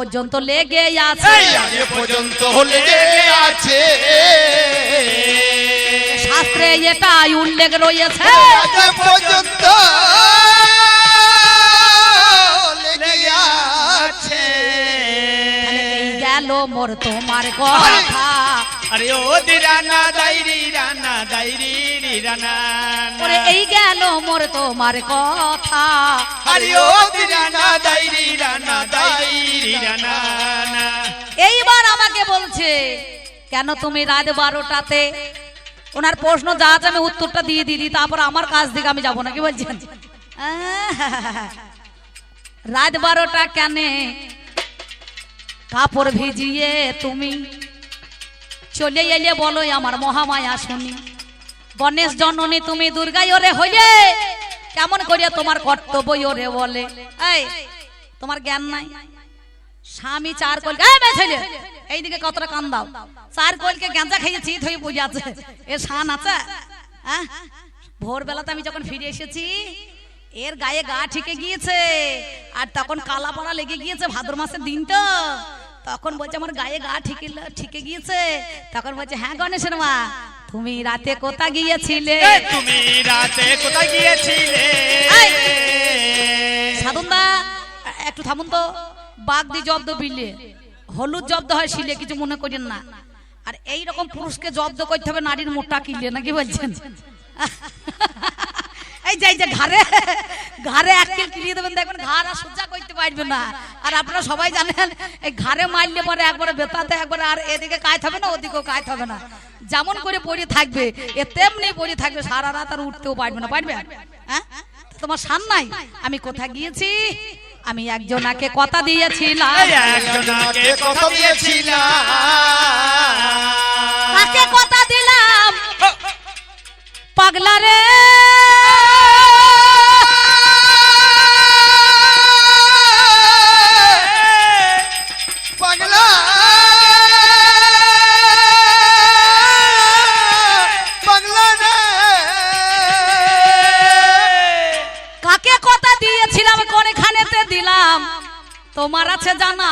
পর্যন্ত লেগে আছে। পর্যন্ত লেগে আছে। শাস্ত্রে এটাই উল্লেখ রয়েছে। পর্যন্ত গেল মোর তোমার কথা। আরে ও দিরানা দাইরি রানা দাইরি রানা এই গেল মোর তোমার কথা। আরে ও দিরানা দাইরি রানা দাইরি রানা এইবার আমাকে বলছে কেন তুমি রাত বারোটাতে? ওনার প্রশ্ন যা আছে আমি উত্তরটা দিয়ে দিদি তারপর আমার কাজ দিকে আমি যাব না কি বলছেন রাত বারোটা কেন কাপড় ভিজিয়ে তুমি? চলে এলে বলো আমার মহামায়া শুনি। গণেশ জননী তুমি দুর্গাই ওরে হইলে। কেমন করিয়া তোমার কর্তব্য ওরে বলে। এই, তোমার জ্ঞান নাই। স্বামী চার কল ছেলে এইদিকে কতটা কান দাও। চার কলকে গেঁজা খাইয়ে চিত হয়ে পড়ে আছে। এ শান আছে। হ্যাঁ? ভোরবেলাতে আমি যখন ফিরে এসেছি, এর গায়ে গা ঠিকে গিয়েছে। আর তখন কালা পড়া লেগে গিয়েছে ভাদ্র মাসের দিন তো তখন বলছে, আমার গায়ে গা ঠিকে ঠিকে গিয়েছে। তখন বলছে হ্যাঁ গণেশের মা। তুমি রাতে কোথা গিয়েছিলে? তুমি রাতে কোথা গিয়েছিলে! সাধনদা একটু থামুন তো। বাঘ দি জব্দ বিলে। হলুদ জব্দ হয় শিলে কিছু মনে করেন না। আর এই রকম পুরুষকে জব্দ করতে হবে নারীর মোটা কিলে নাকি বলছেন? এই যে এই যে ঘাড়ে ঘাড়ে এক কিল কিলিয়ে দেবেন দেখবেন ঘাড় আর সোজা করতে পারবে না। আর আপনারা সবাই জানেন এই ঘাড়ে মারলে পরে একবারে বেতাতে একবারে আর এদিকে কাজ হবে না ওদিকেও কাজ হবে না। যেমন করে পড়ে থাকবে এ তেমনি পড়ে থাকবে সারা রাত আর উঠতেও পারবে না পারবে? হ্যাঁ? তোমার সান নাই? আমি কোথায় গিয়েছি? আমি একজনাকে কথা দিয়েছিলাম। একজনকে কথা দিয়েছিলাম। কাকে কথা দিলাম? পাগলা রে। পাগলা। পাগলা রে। কাকে কথা দিয়েছিলাম কোনখানেতে দিলাম? তোমার আছে জানা।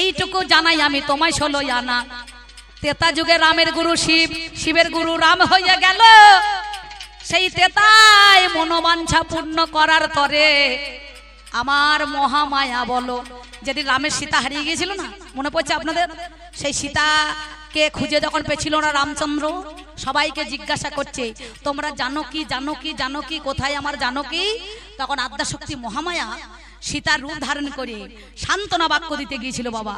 এইটুকু জানাই আমি তোমায় ষোলো জানা তেতা যুগে রামের গুরু শিব শিবের গুরু রাম হইয়া গেল। সেই তেতাই মনোবাঞ্ছা পূর্ণ করার তরে আমার মহামায়া বলো, যেদিন রামের সীতা হারিয়ে গিয়েছিল না, মনে পড়ছে আপনাদের? সেই সীতাকে খুঁজে যখন পেছিল না রামচন্দ্র, সবাইকে জিজ্ঞাসা করছে, তোমরা জানো কি জানো কি জানো কি, কোথায় আমার জানো কি? তখন আদ্যাশক্তি মহামায়া সীতার রূপ ধারণ করে সান্ত্বনা বাক্য দিতে গিয়েছিল, বাবা,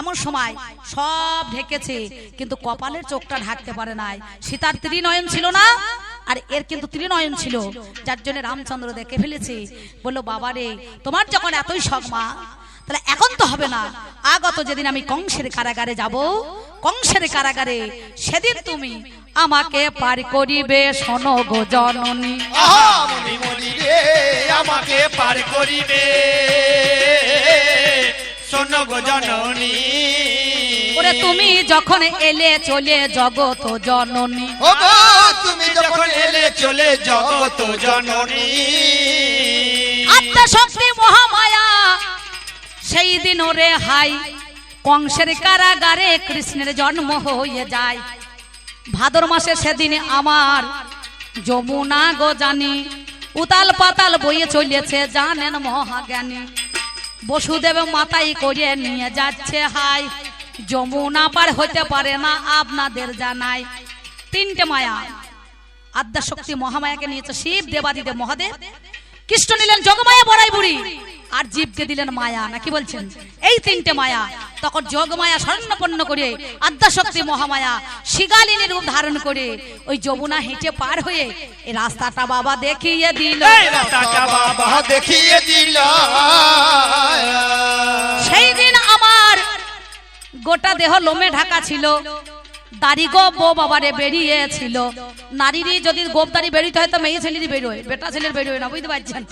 এমন সময় সব ঢেকেছে, কিন্তু কপালের চোখটা ঢাকতে পারে নাই। সীতার ত্রিনয়ন ছিল না আর এর কিন্তু ত্রিনয়ন ছিল। যার জন্য রামচন্দ্র দেখে ফেলেছে। বলল বাবা রে তোমার যখন এতই শখ মা তাহলে এখন তো হবে না। আগত যেদিন আমি কংসের কারাগারে যাব কংসের কারাগারে সেদিন তুমি আমাকে পার করিবে শোনো গো জননী। আমাকে পার করিবে। শোনো গো জননী। ওরে তুমি যখন এলে চলে জগত জননী। তুমি যখন এলে চলে জগত জননী। আত্মা শক্তি মহামায়া, সেই দিন ওরে হাই, কংসের কারাগারে কৃষ্ণের জন্ম হয়ে যায়। ভাদর মাসে সেদিন আমার যমুনা গো জানি, উতাল পাতাল বইয়ে চলেছে জানেন মহাজ্ঞানী। বসুদেব মাথায় করে নিয়ে যাচ্ছে হাই, যমুনা পার হতে পারে না আপনাদের জানাই। তিনটে মায়া। আদ্যাশক্তি মহামায়াকে নিয়েছে শিব দেবাদিদেব মহাদেব। কৃষ্ণ নিলেন যোগমায়া বড়াই বুড়ি আর জীবকে দিলেন মায়া নাকি বলছেন? এই তিনটে মায়া। তখন যোগমায়া স্বর্ণপন্ন করে আদ্যাশক্তি মহামায়া শিগালিনী রূপ ধারণ করে ওই যমুনা হেঁটে পার হয়ে এই রাস্তাটা বাবা দেখিয়ে দিল। এই রাস্তাটা বাবা দেখিয়ে দিল। সেই দিন আমার গোটা দেহ লোমে ঢাকা ছিল। দাড়ি গো বো বাবারে বেরিয়েছিল। নারীরই যদি গোপ দাড়ি বেরিতে হয় তো মেয়ে ছেলেরই বেরোয় বেটা ছেলের বেরোয় না বুঝতে পারছেন?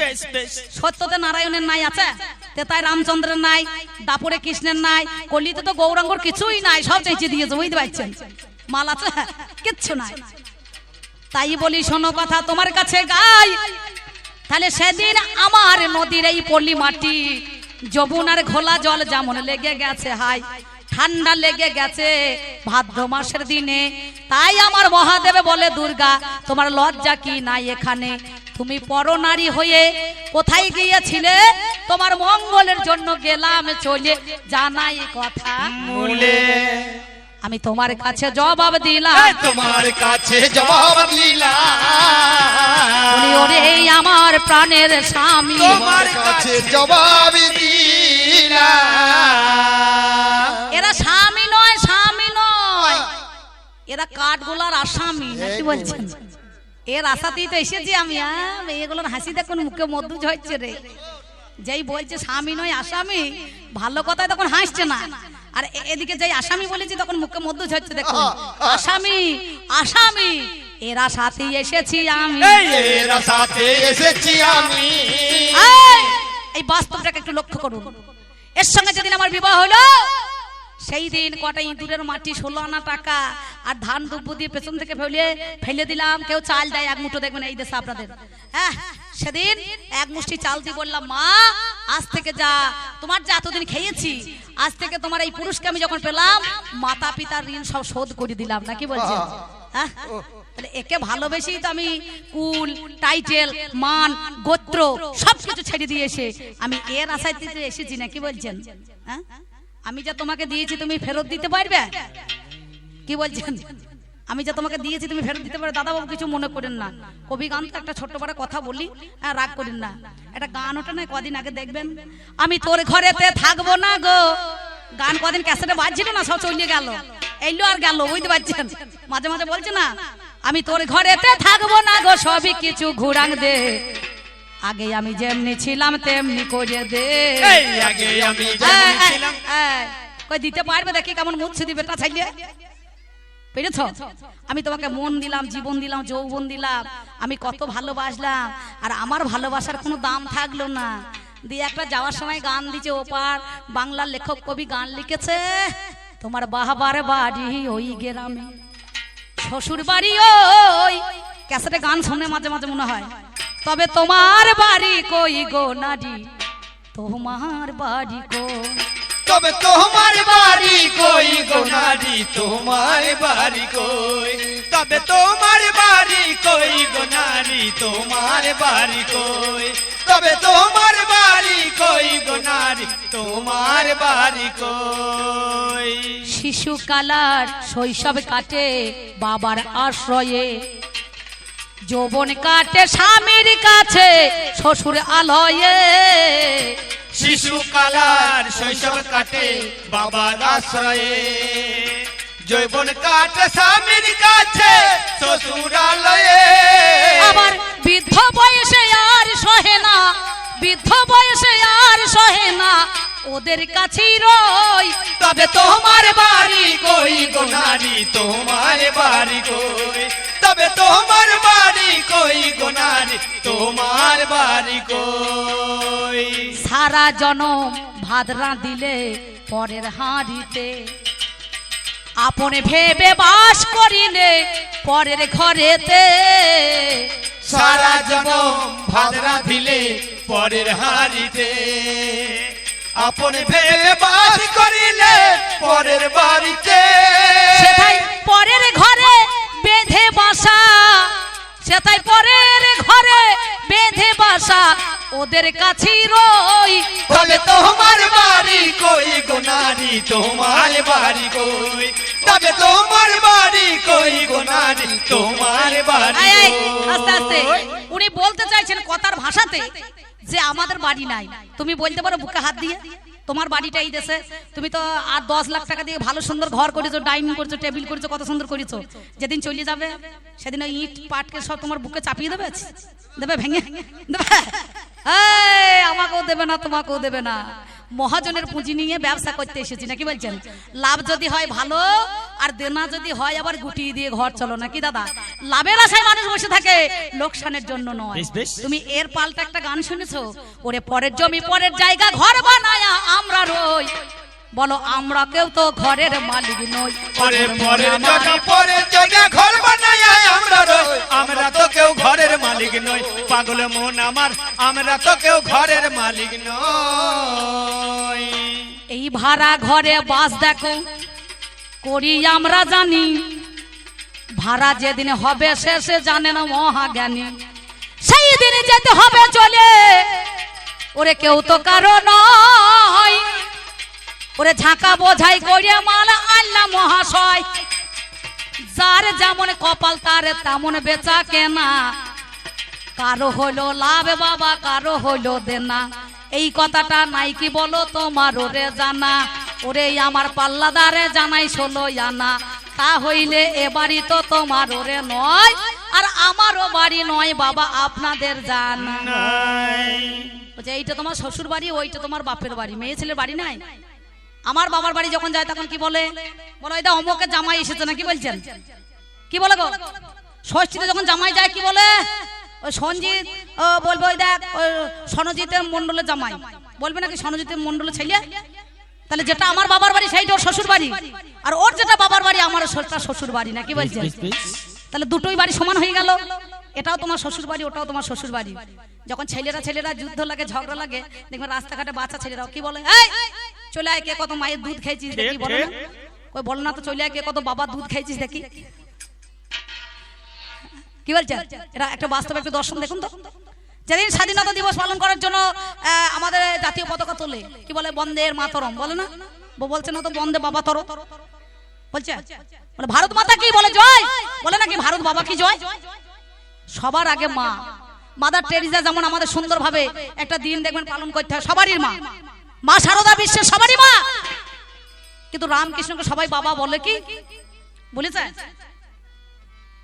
সত্যতে নারায়ণের নাই আছে তেতায় রামচন্দ্রের নাই দাপুরে কৃষ্ণের নাই কলিতে তো গৌরাঙ্গর কিছুই নাই সব চেঁচে দিয়েছে বুঝতে পারছেন? মাল আছে কিচ্ছু নাই। তাই বলি শোনো কথা তোমার কাছে গাই। তাহলে সেদিন আমার নদীর এই পল্লী মাটি যমুনার ঘোলা জল যেমন লেগে গেছে হাই ঠান্ডা লেগে গেছে ভাদ্র মাসের দিনে। তাই আমার মহাদেবে বলে দুর্গা তোমার লজ্জা কি নাই এখানে? তুমি পরনারী হয়ে কোথায় গিয়েছিলে? তোমার মঙ্গলের জন্য গেলাম চলে জানাই কথা। আমি তোমার কাছে জবাব দিলাম। তোমার কাছে জবাব দিলাম। উনি ওরে আমার প্রাণের স্বামী। তোমার কাছে জবাব দিলাম। এরা কাঠগোলার আসামি নাকি বলছেন? এর আশাতেই তো এসেছি আমি এগুলোর হাসি দেখুন মুখে মধু ঝরছে রে। যেই বলছে স্বামী নয় আসামি ভালো কথায় তখন হাসছে না। আর এদিকে যেই আসামি বলেছি তখন মুখে মধু ঝরছে দেখুন। আসামি আসামি এরা সাথে এসেছি আমি। এরা সাথে এসেছি আমি। এই, এই বাস্তবটাকে একটু লক্ষ্য করুন। এর সঙ্গে যেদিন আমার বিবাহ হলো সেই দিন কটা ইঁদুরের মাটি ষোলো আনা টাকা আর ধান দুব্বু দিয়ে পেছন থেকে ফেলে ফেলে দিলাম। কেউ চাল দেয়, এক মুঠো দেখবেন এই দেশে আপনাদের। হ্যাঁ সেদিন এক মুষ্টি চাল দিয়ে বললাম, মা, আজ থেকে যা, তোমার যা এতদিন খেয়েছি, আজ থেকে তোমার এই পুরুষকে আমি যখন পেলাম মাতা পিতার ঋণ সব শোধ করে দিলাম। নাকি বলছেন? হ্যাঁ একে ভালোবেসেই তো আমি কুল, টাইটেল, মান, গোত্র সবকিছু ছেড়ে দিয়ে এসে আমি এর আশায় এসেছি নাকি বলছেন? হ্যাঁ? আমি যা তোমাকে দিয়েছি তুমি ফেরত দিতে পারবে? কি বলছেন? আমি যা তোমাকে দিয়েছি তুমি ফেরত দিতে পারবে? দাদা বাবু কিছু মনে করেন না। কবি গান তো একটা ছোট্ট বড় কথা বলি হ্যাঁ রাগ করেন না। একটা গান ওটা নয়, কদিন আগে দেখবেন। আমি তোর ঘরেতে থাকব না গো। গান কদিন ক্যাসেটে বাজছিল না, সব চলে গেল। এইলো আর গেল, বুঝতে পারছেন? মাঝে মাঝে বলছে না, আমি তোর ঘরেতে থাকব না গো, সবই কিছু ঘুরাং দে। আগে আমি যেমনি ছিলাম তেমনি করে দে। আগে আমি ছিলাম। কই দিতে পারবে দেখি কেমন মুছে দিবে তা চাইলে পেরেছ? আমি তোমাকে মন দিলাম জীবন দিলাম যৌবন দিলাম। আমি কত ভালোবাসলাম আর আমার ভালোবাসার কোনো দাম থাকল না। দিয়ে একটা যাওয়ার সময় গান দিচ্ছে ওপার বাংলার লেখক কবি গান লিখেছে তোমার বাহাবার বাড়ি ওই গ্রামে শ্বশুর বাড়ি ওই ক্যাসেটে গান শুনে মাঝে মাঝে মনে হয়। তবে তোমার বাড়ি কই গো নারী? তোমার বাড়ি কই? তবে তোমার বাড়ি কই গোনারি তোমার বাড়ি কই? তবে তোমার বাড়ি কই গোনারি তোমার বাড়ি কই? তবে তোমার বাড়ি কই গোনারি তোমার বাড়ি কই? শিশু কালার শৈশব কাটে বাবার আশ্রয়ে। যৌবন কাটে স্বামীর কাছে শ্বশুর আলয়ে। শিশু কালার শৈশব কাটে বাবার আশ্রয়ে। জৈবন কাটে স্বামীর কাছে শ্বশুরালয়ে আবার বৃদ্ধ বয়সে আর সহে না বৃদ্ধ বয়সে আর সহে না ওদের কাছেই রই। তবে তোমার বাড়ি কই গোনারি তোমার বাড়ি কই? তবে তোমার বাড়ি কই গোনারি তোমার বাড়ি কই? সারা জনম ভাত দিলে পরের হাঁড়িতে। আপনে ভেবে বাস করিলে পরের ঘরেতে। সারা জনম ভাদরা দিলে পরের হারিতে আপন ভেবে বাস করিলে পরের বাড়িতে। সেটাই পরের ঘরে বেঁধে বাসা সেটাই পরের ঘরে বেঁধে বাসা ওদের কাছেই রই তবে তোমার বাড়ি কই গোনারি তোমার বাড়ি কই? তবে তোমার বাড়ি কই গোনারি তোমার বাড়ি আস্তে আস্তে। উনি বলতে চাইছেন কথার ভাষাতে যে আমাদের বাড়ি নাই। তুমি বলতে পারো বুকে হাত দিয়ে? তোমার বাড়িটা এই দেশে তুমি তো আর দশ লাখ টাকা দিয়ে ভালো সুন্দর ঘর করেছ ডাইনিং করছ টেবিল করেছ, কত সুন্দর করেছ। যেদিন চলে যাবে, সেদিন ওই ইট, পাটকে সব তোমার বুকে চাপিয়ে দেবে? দেবে, ভেঙে? দেবে? আমাকেও দেবে না, তোমাকেও দেবে না। মহাজনের পুঁজি নিয়ে ব্যবসা করতে এসেছি নাকি বলছেন? লাভ যদি হয় ভালো আর দেনা যদি হয় আবার গুটিয়ে দিয়ে ঘর চলো নাকি দাদা? লাভের আশায় মানুষ বসে থাকে লোকসানের জন্য নয়। তুমি এর পাল্টা একটা গান শুনেছো? ওরে পরের জমি পরের জায়গা ঘর বানায়া আমরা রই। বলো আমরা কেউ তো ঘরের মালিক নই। পরে জায়গা পরের জায়গা ঘর বানায় আমরা আমরা রই আমরা তো কেউ ঘরের মালিক নই। পাগল মন আমার আমরা তো কেউ ঘরের মালিক নই। এই ভাড়া ঘরে বাস দেখো করি আমরা জানি। ভাড়া যেদিন হবে শেষে জানে না মহাজ্ঞানী। সেই দিন যেতে হবে চলে। ওরে কেউ তো কারও নয়। ওরে ঝাঁকা বোঝাই করে মাল আল্লাহ মহাশয়। যার যেমন কপাল তার তেমন বেচা কেনা। কারও হলো লাভ বাবা কারও হলো দেনা। এই কথাটা নাই কি বলো তোমার ওরে জানা? ওরে আমার পাল্লাদারে জানাই ষোলো আনা। তা হইলে এ বাড়ি তো তোমার ওরে নয় আর আমারও বাড়ি নয় বাবা আপনাদের জানা। এইটা তোমার শ্বশুর বাড়ি ওইটা তোমার বাপের বাড়ি। মেয়ে ছেলের বাড়ি নাই? আমার বাবার বাড়ি যখন যায় তখন কি বলে? বলো এটা অমুকের জামাই এসেছে না কি বলছেন? কি বলে গো? ষষ্ঠীতে যখন জামাই যায় কি বলে? ওই সঞ্জিত ও, বলবে ওই দেখ সনজিতের মন্ডলের জামাই। বলবে নাকি সনজিতের মন্ডলের ছেলে? তাহলে যেটা আমার বাবার বাড়ি সেইটা ওর শ্বশুর বাড়ি। আর ওর যেটা বাবার বাড়ি আমার শ্বশুর বাড়ি না কি বলছেন? তাহলে দুটোই বাড়ি সমান হয়ে গেল। এটাও তোমার শ্বশুর বাড়ি ওটাও তোমার শ্বশুর বাড়ি। যখন ছেলেরা ছেলেরা যুদ্ধ লাগে ঝগড়া লাগে দেখবে রাস্তাঘাটে বাচ্চা ছেলেরাও কি বলে? চলে আয়, কে কত মায়ের দুধ খেয়েছিস দেখি, বলে না। বলো না তো, চলে আয়, কে কত বাবার দুধ খেয়েছিস দেখি। কি বলছেন এটা একটা বাস্তব একটু দর্শন দেখুন তো। যেদিন স্বাধীনতা দিবস পালন করার জন্য আমাদের জাতীয় পতাকা তোলে, কি বলে? বন্দের মাতরম, বলে না? বলছে, না তো, বন্দে বাবা তর। বলছে? বলে, ভারত মাতা কি? বলে, জয়। বলে, নাকি ভারত বাবা কি জয়? সবার আগে মা। মাদার টেরিজা যেমন আমাদের সুন্দরভাবে একটা দিন দেখবেন পালন করতে হয়, সবারই মা। মা সারদা বিশ্বের সবারই মা। কিন্তু রামকৃষ্ণকে সবাই বাবা বলে কি? বলেছে?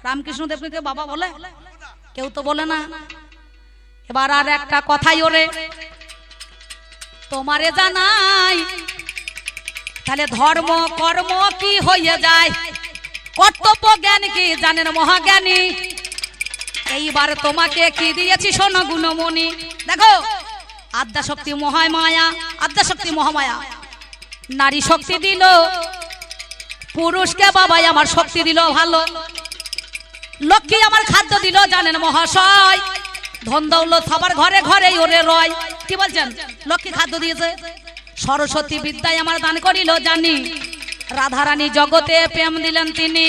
রামকৃষ্ণ দেবকে বাবা বলে? কেউ তো বলে না। এবার আর একটা কথাই ওরে। তোমারে জানাই, তাহলে ধর্ম, কর্ম কি হয়ে যায়? কর্তব্য জ্ঞান কি জানেন মহাজ্ঞানী? এইবার তোমাকে কি দিয়েছি শোনো গুণমণি। দেখো আদ্যা শক্তি মহায় মায়া আদ্যা শক্তি মহামায়া। নারী শক্তি দিল, পুরুষকে বাবাই আমার শক্তি দিল ভালো। লক্ষ্মী আমার খাদ্য দিল, জানেন মহাশয়। ধন দৌলত সবার ঘরে ঘরে ওরে রয়। কি বলছেন? লক্ষ্মী খাদ্য দিয়েছে? সরস্বতী বিদ্যায় আমার দান করিল জানি। রাধারানী জগতে প্রেম দিলেন তিনি।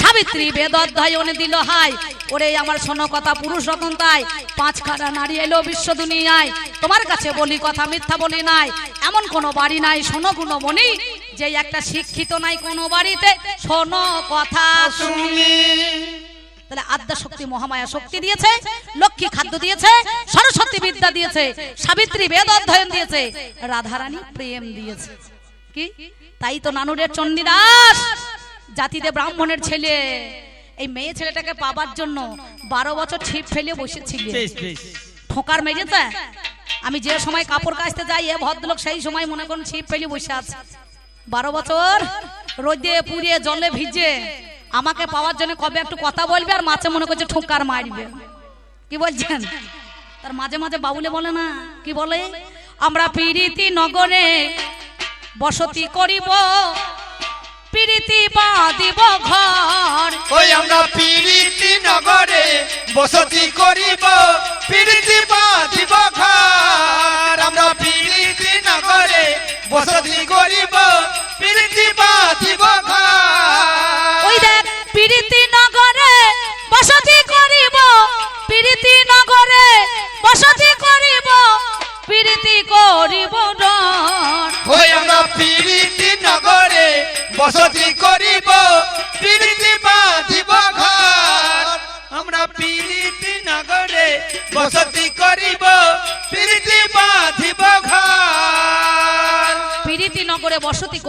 সাবিত্রী বেদ অধ্যয়ন দিল হাই ওরে আমার শোনো কথা, পুরুষ রকম তাই পাঁচ খানা নারী এলো বিশ্ব দুনিয়ায়, তোমার কাছে বলি কথা, মিথ্যা বলি নাই, এমন কোন বাড়ি নাই, শোনো গুণমণি যে একটা শিক্ষিত নাই কোনো বাড়িতে, শোনো কথা শুনি। তাহলে আদ্যা শক্তি, মহামায়া শক্তি দিয়েছে, লক্ষ্মী খাদ্য দিয়েছে, সরস্বতী বিদ্যা দিয়েছে, সাবিত্রী বেদ অধ্যয়ন দিয়েছে, রাধারানী প্রেম দিয়েছে। কি? তাই তো নানুরের চণ্ডীদাস, জাতিতে ব্রাহ্মণের ছেলে। এই মেয়ে ছেলেটাকে পাবার জন্য বারো বছর ছিপ ফেলে বসেছিল ঠোকার মেজে মেরেছে আমি যে সময় কাপড় কাচতে যাই এ ভদ্রলোক সেই সময় মনে করুন ছিপ ফেলে বসে আছে। বারো বছর রোদে পুড়িয়ে জলে ভিজে আমাকে পাওয়ার জন্য কবে একটু কথা বলবে আর মাঝে মনে করছে ঠোকার মারবে। কি বলছেন? তার মাঝে মাঝে বাবুলে বলে না কি বলে? আমরা পিরিতি নগরে বসতি করিব পিরিতি বাঁধিব ঘর। ওই আমরা পিরিতি নগরে বসতি করিব পিরিতি বাঁধিব ঘর।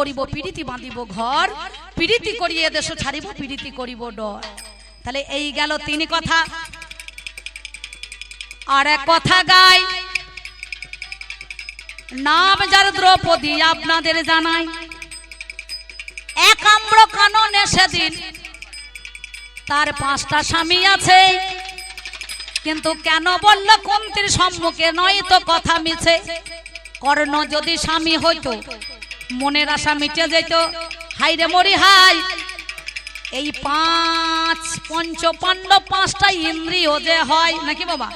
করিব পিরিতি বাঁধিব ঘর পিরিতি করিয়ে দেশ ছাড়িব পিরিতি করিব ডর। তাহলে এই গেল তিনি কথা। আর এক কথা গাই, নাম যার দ্রৌপদী আপনাদের জানাই। একাম্র কাননে সেদিন তার পাঁচটা স্বামী আছে। কিন্তু কেন বলল কুন্তির সম্মুখে নয় তো কথা মিছে? কর্ণ যদি স্বামী হইতো মনের আশা মিটে যেত। হাই রে মরি হাই এই পাঁচ পঞ্চ পাণ্ডব পাঁচটা ইন্দ্রিয় যে হয়, নাকি বাবা?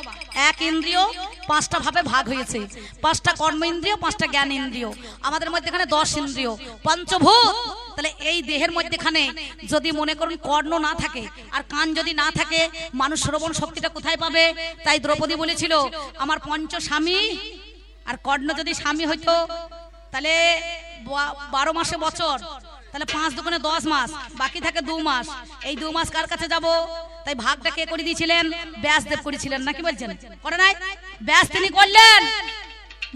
এক ইন্দ্রিয় পাঁচটা ভাবে ভাগ হয়েছে। পাঁচটা কর্ম ইন্দ্রিয়, পাঁচটা জ্ঞান ইন্দ্রিয়। আমাদের মধ্যে এখানে দশ ইন্দ্রিয়। পঞ্চভূত! তাহলে এই দেহের মধ্যেখানে যদি মনে করুন কর্ণ না থাকে, আর কান যদি না থাকে, মানুষ শ্রবণ শক্তিটা কোথায় পাবে? তাই দ্রৌপদী বলেছিল, আমার পঞ্চ স্বামী আর কর্ণ যদি স্বামী হইতো, তাহলে বারো মাসে বছর। তাহলে পাঁচ দোকানে দশ মাস, বাকি থাকে দু মাস। এই দু মাস কার কাছে যাব? তাই ভাগটা কে করে দিয়েছিলেন? ব্যাসদেব করেছিলেন, নাকি বলছেন? করে নাই? ব্যাস তিনি করলেন।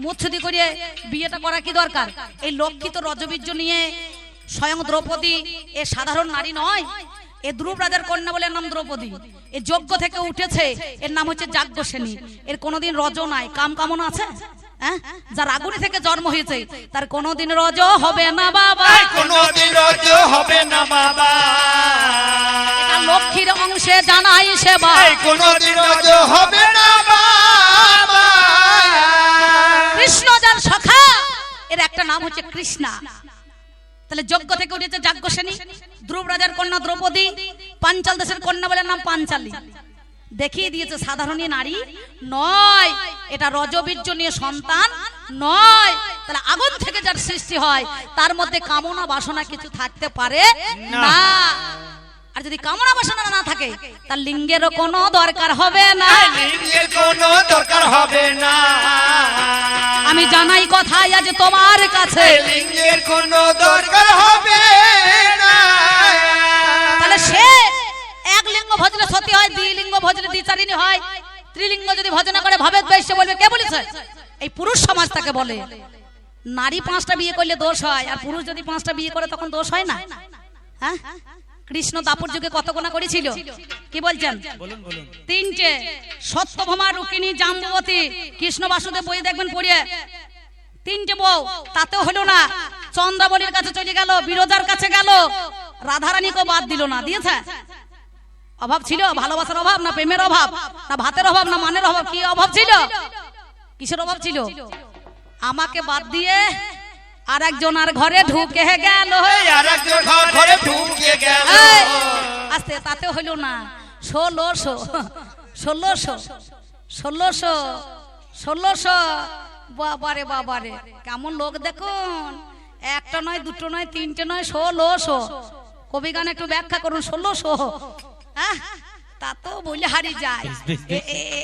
মুচ্ছুদি করে বিয়েটা করা কি দরকার? এই লক্ষিত রজবীর্য নিয়ে স্বয়ং দ্রৌপদী এ সাধারণ নারী নয়, এ ধ্রুব রাজার কন্যা বলে নাম দ্রৌপদী। এ যজ্ঞ থেকে উঠেছে, এর নাম হচ্ছে যাজ্ঞসেনী। এর কোনোদিন রজ নাই। কাম কামনা আছে? যার আগুনে থেকে জন্ম হয়েছে তার কোনোদিন রজ হবে না বাবা। কোনোদিন রজ হবে না বাবা। লক্ষ্মীর অংশে জানাই সেবা। কোনোদিন রজ হবে না বাবা। কৃষ্ণ যার সখা এর একটা নাম হচ্ছে কৃষ্ণা। তাহলে যজ্ঞ থেকে উঠেছে যাজ্ঞসেনী ধ্রুব রাজার কন্যা দ্রৌপদী পাঞ্চাল দেশের কন্যা বলে নাম পাঞ্চালী। দেখিয়ে দিয়েছে সাধারণ নারী। নয় এটা রজবীর্য নিয়ে সন্তান। নয় তাহলে আগুন থেকে যার সৃষ্টি হয় তার মধ্যে কামনা বাসনা কিছু থাকতে পারে? না। আর যদি কামনা বাসনা না থাকে তার লিঙ্গেরও কোনো দরকার হবে না। লিঙ্গের কোনো দরকার হবে না। আমি জানাই কথাই আজ তোমার কাছে। লিঙ্গের কোনো দরকার হবে না। তাহলে সে ভজনে সতী হয় দুই লিঙ্গ ভজনে দ্বিচারিণী হয়। ত্রিলিঙ্গ যদি ভজনা করে ভাবে বৈশ্য বলবে কে বলেছে? এই পুরুষ সমাজ তাকে বলে। নারী পাঁচটা বিয়ে করলে দোষ হয় আর পুরুষ যদি পাঁচটা বিয়ে করে তখন দোষ হয় না? হ্যাঁ? কৃষ্ণ দাপুর যুগে কত গোনা করেছিল? কি বলছেন? তিনটে। সত্যভমা রুকিনী জাম্বতী কৃষ্ণ বাসুদেব বই দেখবেন পড়িয়ে। তিনটে বউ তাতেও হলো না। চন্দ্রাবলীর কাছে চলে গেল বিরোধার কাছে গেল। রাধারানীকেও বাদ দিল না। দিয়েছে? অভাব ছিল? ভালোবাসার অভাব না প্রেমের অভাব? না ভাতের অভাব না মানের অভাব? কি অভাব ছিল? কিসের অভাব ছিল? আমাকে বাদ দিয়ে আর একজন আর ঘরে ঢুকে গেল। আস্তে তাতে হইল না। ষোলোশো ষোলোশো ষোলোশো ষোলোশো। বাবারে বাবারে কেমন লোক দেখুন। একটা নয় দুটো নয় তিনটে নয় ষোলোশো। কবি গান একটু ব্যাখ্যা করুন ষোলোশো। হ্যাঁ? তা তো বলে হারিয়ে যায়।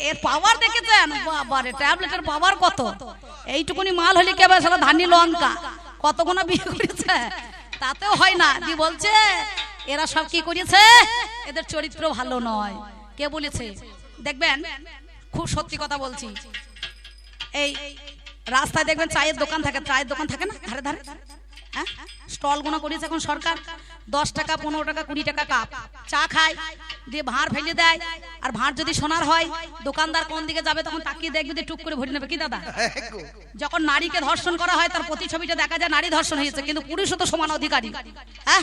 এর পাওয়ার দেখেছেন? বাবারে ট্যাবলেটের পাওয়ার কত? এইটুকুনি মাল হলে কেবল সারা ধানি লঙ্কা। বিয়ে করেছে? তাতেও হয় না। দি বলছে এরা সব কি করেছে? এদের চরিত্র ভালো নয়। কে বলেছে? দেখবেন খুব সত্যি কথা বলছি। এই রাস্তায় দেখবেন চায়ের দোকান থাকে। চায়ের দোকান থাকে না? ধারে ধারে। হ্যাঁ? স্টল গোনা করেছে এখন সরকার। দশ টাকা, পনেরো টাকা, কুড়ি টাকা কাপ। চা খায়, দিয়ে ভাঁড় ফেলে দেয়। আর ভাঁড় যদি সোনার হয়, দোকানদার কোন দিকে যাবে তখন তাকিয়ে দেখবে দিয়ে টুক করে ভরে নেবে। কি দাদা? যখন নারীকে ধর্ষণ করা হয়, তার প্রতিছবিটা দেখা যায় নারী ধর্ষণ হয়েছে, কিন্তু পুরুষও তো সমান অধিকারী। হ্যাঁ?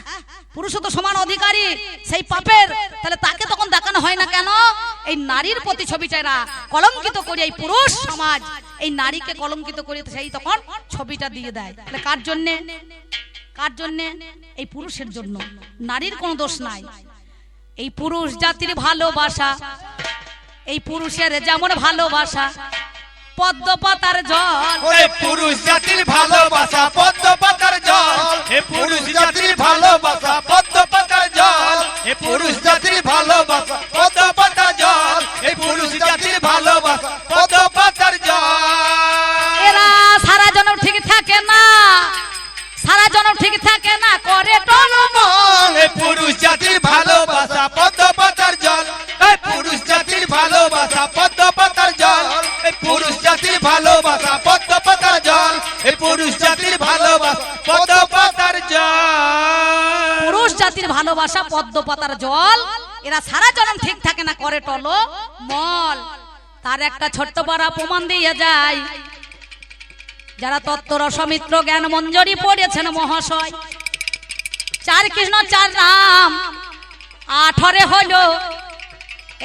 পুরুষও তো সমান অধিকারী। সেই পাপের, তাহলে তাকে তখন দেখানো হয় না কেন? এই নারীর প্রতিছবিটা এরা কলঙ্কিত করে, এই পুরুষ সমাজ, এই নারীকে কলঙ্কিত করে সেই তখন ছবিটা দিয়ে দেয়। তাহলে কার জন্যে? কার জন্য? এই পুরুষের জন্য। নারীর কোনো দোষ নাই। এই পুরুষ জাতির ভালোবাসা, এই পুরুষের যেমন ভালোবাসা পদ্ম পাতার জল পুরুষ জাতির ভালোবাসা ভালোবাসা পদ্ম পাতার জল, এরা সারা জনম ঠিক থাকে না, করে টল, মল। তার একটা ছোট্ট পাড়া প্রমাণ দিয়ে যায়। যারা তত্ত্ব রসমিত্র জ্ঞান মঞ্জরি পড়েছেন মহাশয়, চার কৃষ্ণ, চার রাম, আঠরে হলো।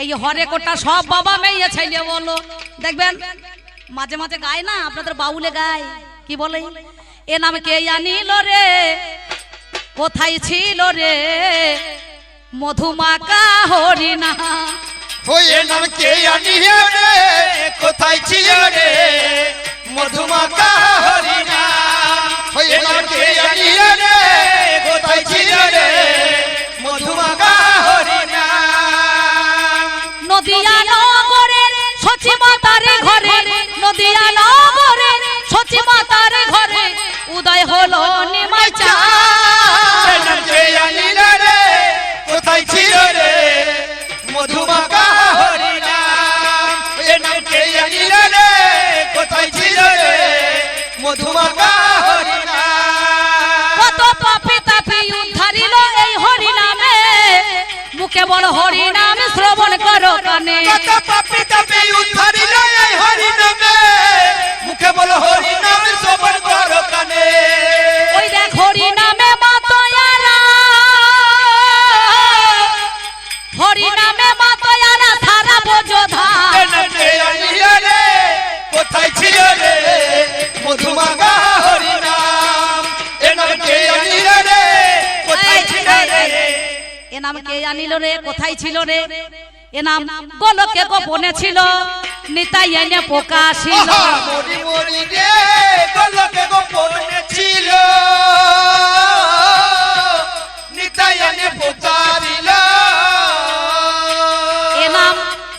এই হরে কোটা সব বাবা মেয়ে ছেলে বলো। দেখবেন, মাঝে মাঝে গায় না, আপনাদের বাউলে গায়। কি বলে? এ নাম কে আনিল রে? কোথায় ছিল রে? মধুমাকা হরিণা। হয়ে নাম কে আনিয়ে রে? কোথায় ছিল রে? মধুমাকা হরিণা। হয়ে নাম কে আনিয়ে রে? কোথায় ছিল রে? মধুমাকা হরিণা। নদিয়া নগরে সচিমাতার ঘরে নদিয়া নগরে সচিমাতার ঘরে উদয় হলো মুখে বল হরি নাম শ্রবণ করো কানে। নাম কে জানিল রে? কোথায় ছিল রে? এ নাম গোলকে গোপনে ছিল। নিতাই এনে প্রকাশিল। মরি মরি রে গোলকে গোপনে ছিল। নিতাইনে পোতারিল এ নাম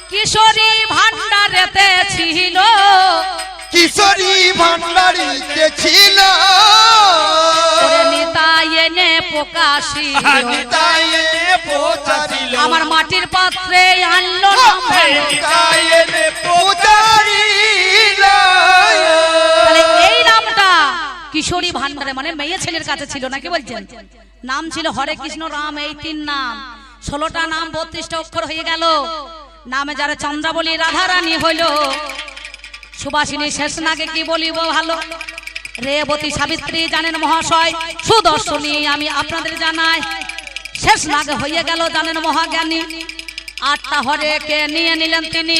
কিশোরী ভান্ডারেতে ছিল। কিশোরী ভান্ডারিতে ছিল। নিতাই আমার মাটির পাত্রে আনলো তাহলে এই নামটা কিশোরী ভান্ডারে মানে মেয়ে ছেলের কাছে ছিল নাকি বলছেন? নাম ছিল হরে কৃষ্ণ রাম এই তিন নাম। ষোলোটা নাম বত্রিশটা অক্ষর হয়ে গেল। নামে যারা চন্দ্রাবলী রাধারানী হইল। সুবাসিনী শেষ নাগে কি বলিব ভালো? রেবতী সাবিত্রী জানেন মহাশয়, সুদর্শনী আমি আপনাদের জানাই। শেষ নাগে হয়ে গেল জানেন মহাজ্ঞানী। আটটা হরে কে নিয়ে নিলেন তিনি।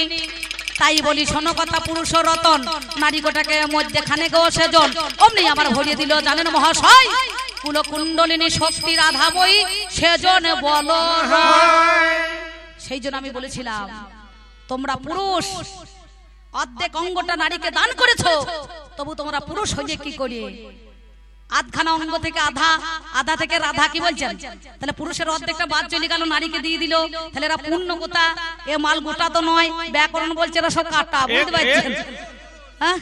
তাই বলি, শোনো কথা, পুরুষ রতন নারী গোটাকে মধ্যেখানে গো সেজন। অমনি আমার ভরিয়ে দিল জানেন মহাশয় কুল কুণ্ডলিনী শক্তি রাধা বই সেজন বলো সেই জন্য আমি বলেছিলাম, তোমরা পুরুষ অর্ধেক অঙ্গটা নারীকে দান করেছ, তবু তোমরা পুরুষ হয়ে কি করি? আধখানা অঙ্গ থেকে আধা আধা থেকে রাধা কি বলছেন? তাহলে পুরুষের অর্ধেকটা বাদ চলে গেল, নারীকে দিয়ে দিল। তাহলে এরা পূর্ণ গোটা এ মাল গোটা তো নয়, ব্যাকরণ বলছে এরা সব কাটা, বুঝতে পারছেন? হ্যাঁ?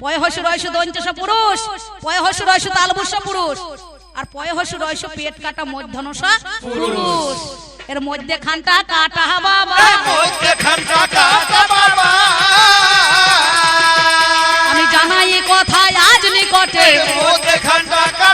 পয় হসু রয়সু দঞ্চস পুরুষ পয় হসু রয়সু তালবুস পুরুষ, আর পয় হসু রয়সু পেট কাটা মধ্যনসা পুরুষ। এর মধ্যে খানটা কাটা বাবা। মধ্যে খানটা কাটা বাবা। আমি জানাই এ